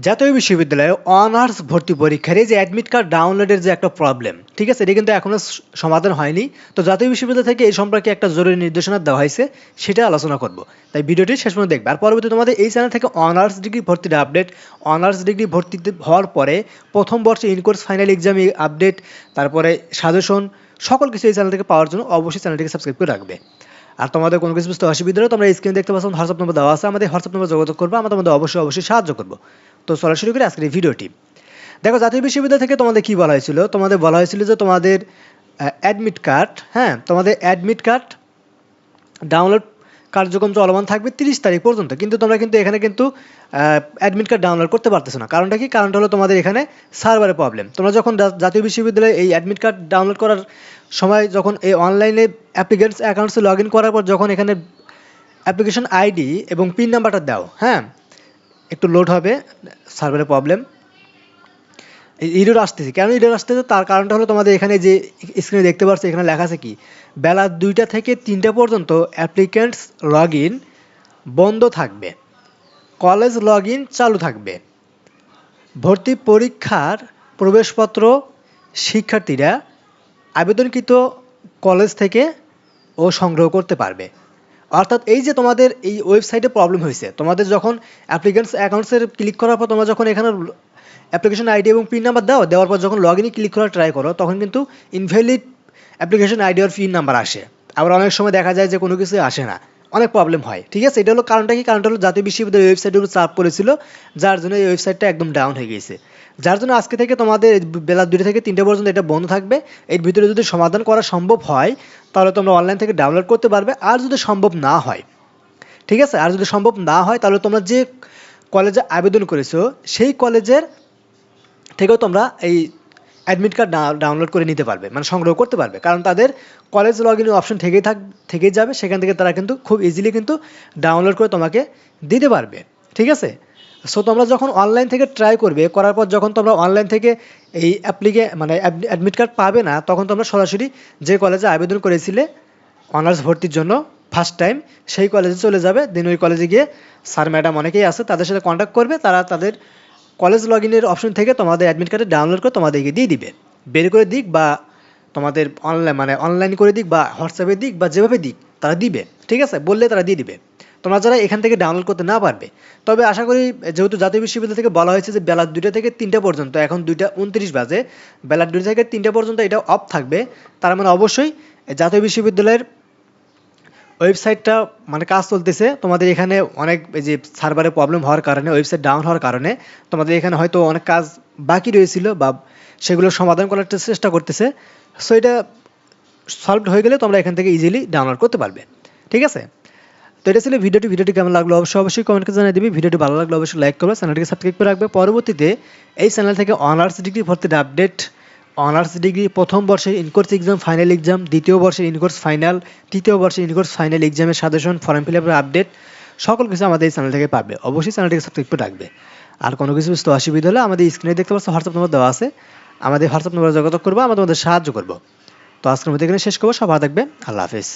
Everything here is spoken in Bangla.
জাতীয় বিশ্ববিদ্যালয়ে অনার্স ভর্তি পরীক্ষার এই যে অ্যাডমিট কার্ড ডাউনলোডের যে একটা প্রবলেম ঠিক আছে? এটা কিন্তু এখনও স- সমাধান হয়নি। তো জাতীয় বিশ্ববিদ্যালয় থেকে এই সম্পর্কে একটা জরুরি নির্দেশনা দেওয়া হয়েছে, সেটা আলোচনা করব। তাই ভিডিওটি শেষ পর্যন্ত দেখবে। আর পরবর্তী তোমাদের এই চ্যানেল থেকে অনার্স ডিগ্রি ভর্তির আপডেট অনার্স ডিগ্রি ভর্তি হওয়ার পরে প্রথম বর্ষে in course final exam update তারপরে সাজেশন সকল কিছু এই চ্যানেল থেকে পাওয়ার জন্য অবশ্যই চ্যানেলটিকে সাবস্ক্রাইব করে রাখবে। আর তোমাদের কোনো কিছু বুঝতে অসুবিধা হলে তোমরা স্ক্রিন দেখতে পাচ্ছ হোয়াটসঅ্যাপ নম্বর দেওয়া আছে, আমাদের হোয়াটসঅ্যাপ নম্বর যোগাযোগ করব, আমরা তোমাদের অবশ্যই অবশ্যই সাহায্য করব। তো চলা শুরু করি আজকের এই ভিডিওটি দেখো, জাতীয় বিশ্ববিদ্যালয় থেকে তোমাদের কী বলা হয়েছিল? তোমাদের বলা হয়েছিল যে তোমাদের অ্যাডমিট কার্ড হ্যাঁ তোমাদের অ্যাডমিট কার্ড ডাউনলোড কার্যক্রম চলমান থাকবে তিরিশ তারিখ পর্যন্ত। কিন্তু তোমরা কিন্তু এখানে কিন্তু অ্যাডমিট কার্ড ডাউনলোড করতে পারতেছো না। কারণটা কি? কারণটা হলো তোমাদের এখানে সার্ভারের প্রবলেম তোমরা যখন জাতীয় বিশ্ববিদ্যালয়ে এই অ্যাডমিট কার্ড ডাউনলোড করার সময় যখন এই অনলাইনে অ্যাপ্লিকেন্টস অ্যাকাউন্টসে লগ করার পর যখন এখানে অ্যাপ্লিকেশন আইডি এবং পিন নাম্বারটা দাও হ্যাঁ? একটু লোড হবে সার্ভারের প্রবলেম ইরোর আসতেছে। কেন ইরোর আসতেছে? তার কারণটা হলো তোমাদের এখানে যে স্ক্রিনে দেখতে পাচ্ছ এখানে লেখা আছে কি? বেলা দুইটা থেকে তিনটা পর্যন্ত অ্যাপ্লিক্যান্টস লগ বন্ধ থাকবে। কলেজ লগ চালু থাকবে। ভর্তি পরীক্ষার প্রবেশপত্র শিক্ষার্থীরা আবেদনকৃত কলেজ থেকে ও সংগ্রহ করতে পারবে। অর্থাৎ এই যে তোমাদের এই ওয়েবসাইটে প্রবলেম হয়েছে, তোমাদের যখন অ্যাপ্লিকেন্টস অ্যাকাউন্টসের ক্লিক করার পর তোমরা যখন এখানে অ্যাপ্লিকেশন আইডি এবং পিন নাম্বার দাও, দেওয়ার পর যখন লগ ইনে ক্লিক করার ট্রাই করো, তখন কিন্তু ইনভ্যালিড অ্যাপ্লিকেশন আইডি আর পিন নাম্বার আসে। আবার অনেক সময় দেখা যায় যে কোনো কিছু আসে না। অনেক প্রবলেম হয়, ঠিক আছে? এটা হলো কারণটা কি? কারণটা হলো জাতীয় বিশ্ববিদ্যালয় ওয়েবসাইটগুলো চাপ পড়েছিল, যার জন্য এই ওয়েবসাইটটা একদম ডাউন হয়ে গেছে যার জন্য আজকে থেকে তোমাদের বেলা দুটো থেকে তিনটে পর্যন্ত এটা বন্ধ থাকবে। এর ভিতরে যদি সমাধান করা সম্ভব হয়, তাহলে তোমরা অনলাইন থেকে ডাউনলোড করতে পারবে। আর যদি সম্ভব না হয়, ঠিক আছে? আর যদি সম্ভব না হয়, তাহলে তোমরা যে কলেজে আবেদন করেছ, সেই কলেজের থেকেও তোমরা এই অ্যাডমিট কার্ড ডাউনলোড করে নিতে পারবে মানে সংগ্রহ করতে পারবে। কারণ তাদের কলেজ লগ ইনের অপশন থেকেই থাক, থেকেই যাবে, সেখান থেকে তারা কিন্তু খুব ইজিলি কিন্তু ডাউনলোড করে তোমাকে দিতে পারবে। ঠিক আছে? সো তোমরা যখন অনলাইন থেকে ট্রাই করবে, করার পর যখন তোমরা অনলাইন থেকে এই অ্যাপ্লিকে মানে অ্যাডমিট কার্ড পাবে না, তখন তোমরা সরাসরি যে কলেজে আবেদন করেছিলে অনার্স ভর্তির জন্য ফার্স্ট টাইম সেই কলেজে চলে যাবে। দেন ওই কলেজে গিয়ে স্যার ম্যাডাম অনেকেই আছে, তাদের সাথে কন্ট্যাক্ট করবে, তারা তাদের কলেজ লগ ইনের অপশন থেকে তোমাদের অ্যাডমিট কার্ডে ডাউনলোড করে তোমাদেরকে দিয়ে দিবে। বের করে দিক বা তোমাদের অনলাইন মানে অনলাইন করে দিক বা হোয়াটসঅ্যাপে দিক বা যেভাবে দিক, তারা দিবে। ঠিক আছে? বললে তারা দিয়ে দিবে। তোমরা যারা এখান থেকে ডাউনলোড করতে না পারবে, তবে আশা করি যেহেতু জাতীয় বিশ্ববিদ্যালয় থেকে বলা হয়েছে যে বেলা দুইটা থেকে তিনটা পর্যন্ত, এখন দুইটা উনত্রিশ বাজে, বেলা দুইটা থেকে তিনটা পর্যন্ত এটা অফ থাকবে। তার মানে অবশ্যই জাতীয় বিশ্ববিদ্যালয়ের ওয়েবসাইটটা মানে কাজ চলতেছে। তোমাদের এখানে অনেক এই যে সার্ভারে প্রবলেম হওয়ার কারণে, ওয়েবসাইট ডাউন হওয়ার কারণে তোমাদের এখানে হয়তো অনেক কাজ বাকি রয়েছিল বা সেগুলো সমাধান করার চেষ্টা করতেছে। সো এটা সলভড হয়ে গেলে তোমরা এখান থেকে ইজিলি ডাউনলোড করতে পারবে। ঠিক আছে? তো এটা ছিল ভিডিওটি। ভিডিওটি কেমন লাগল অবশ্যই অবশ্যই কমেন্ট করে জানিয়ে দিবি। ভিডিওটি ভালো লাগলে অবশ্যই লাইক করবে, চ্যানেলটিকে সাবস্ক্রাইব করে রাখবে। পরবর্তীতে এই চ্যানেল থেকে অনার্স ডিগ্রি ভর্তির আপডেট অনার্স ডিগ্রি, প্রথম বর্ষের ইনকোর্স এক্সাম ফাইনাল এক্সাম দ্বিতীয় বর্ষের ইনকোর্স ফাইনাল তৃতীয় বর্ষের ইনকোর্স ফাইনাল এক্সামের সাজেশন ফর্ম ফিল আপের আপডেট সকল কিছু আমাদের এই চ্যানেল থেকে পাবে। অবশ্যই চ্যানেলটিকে সাবস্ক্রাইব করে রাখবে। আর কোনো কিছু বুঝতে অসুবিধা হলে আমাদের স্ক্রিনে দেখতে পাচ্ছ হোয়াটসঅ্যাপ নম্বর দেওয়া আছে। আমাদের হোয়াটসঅ্যাপ নম্বরে যোগাযোগ করব আমরা তোমাদের সাহায্য করব। তো আজকের মধ্যে এখানে শেষ করব। সবার থাকবে আল্লাহ হাফিজ।